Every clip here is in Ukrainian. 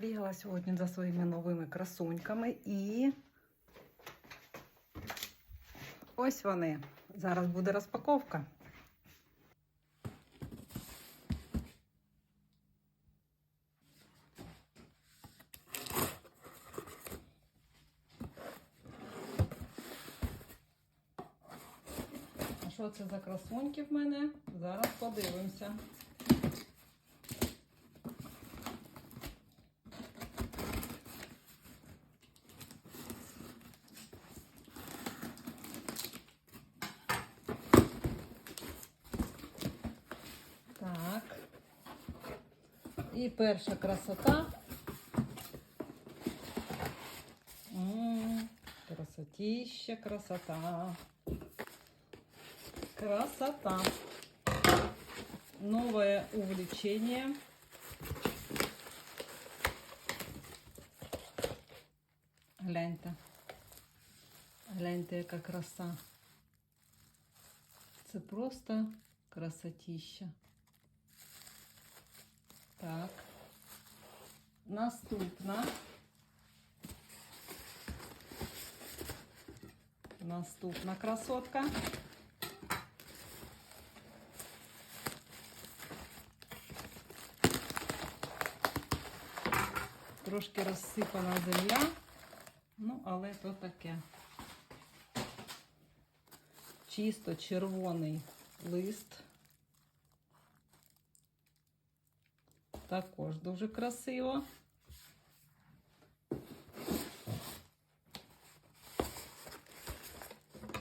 Бігала сьогодні за своїми новими красуньками і ось вони. Зараз буде розпаковка. А що це за красуньки в мене? Зараз подивимося. І перша красота. Красотища, красота. Красота. Новое увлечение. Гляньте. Гляньте, яка краса. Це просто красотища. Так. Наступна. Наступна красотка. Трошки розсипана земля. Ну, але то таке. Чисто червоний лист. Також дуже красиво.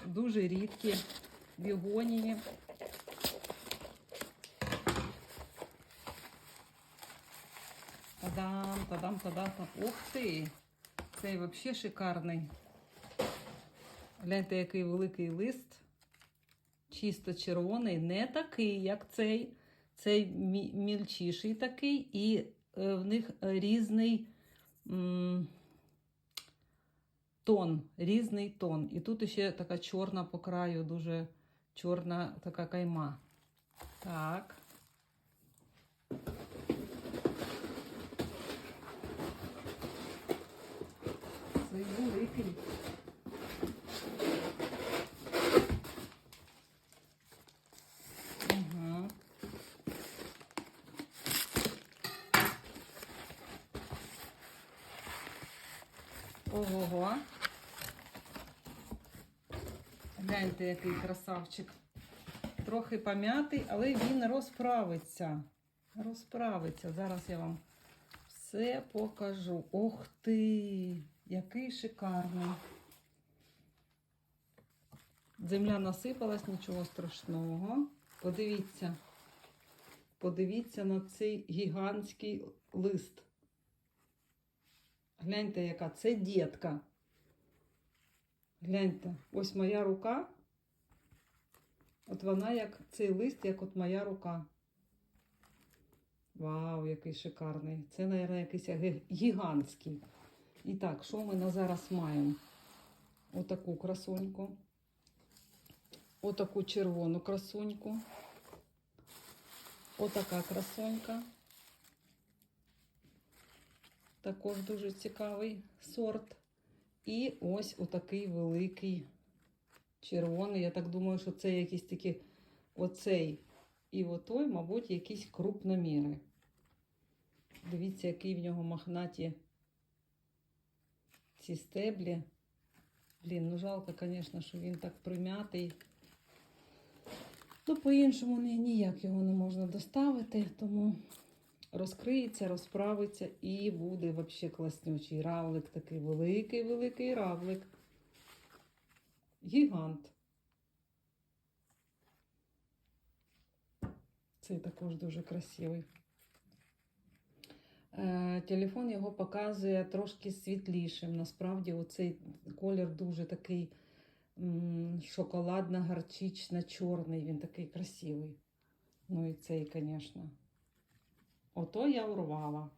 Дуже рідкі бігонії. Та-дам, та-дам, та-дам. Ух ти! Цей взагалі шикарний. Гляньте, який великий лист. Чисто червоний, не такий, як цей. Цей мі- мільчіший такий, і е, в них різний тон, різний тон. І тут ще така чорна по краю, дуже чорна така кайма. Так. Цей великий. Ого. Гляньте, який красавчик. Трохи пом'ятий, але він розправиться. Розправиться. Зараз я вам все покажу. Ох ти! Який шикарний. Земля насипалась, нічого страшного. Подивіться. Подивіться на цей гігантський лист. Гляньте, яка це дітка. Гляньте, ось моя рука. От вона як цей лист, як от моя рука. Вау, який шикарний. Це, мабуть, якийсь гігантський. І так, що ми на зараз маємо? Отаку красуньку. Отаку червону красуньку. Отака красунька. Також дуже цікавий сорт. І ось отакий великий червоний. Я так думаю, що це якісь такі оцей і отой, мабуть, якісь крупноміри. Дивіться, який в нього мохнаті ці стеблі. Блін, ну жалко, звісно, що він так примятий. Ну, по-іншому ні- ніяк його не можна доставити, тому розкриється, розправиться і буде взагалі класнючий равлик такий великий-великий равлик. Гігант. Цей також дуже красивий. Е, Телефон його показує трошки світлішим. Насправді, оцей колір дуже такий шоколадно-гарчично-чорний. Він такий красивий. Ну і цей, звісно. Ото я урвала.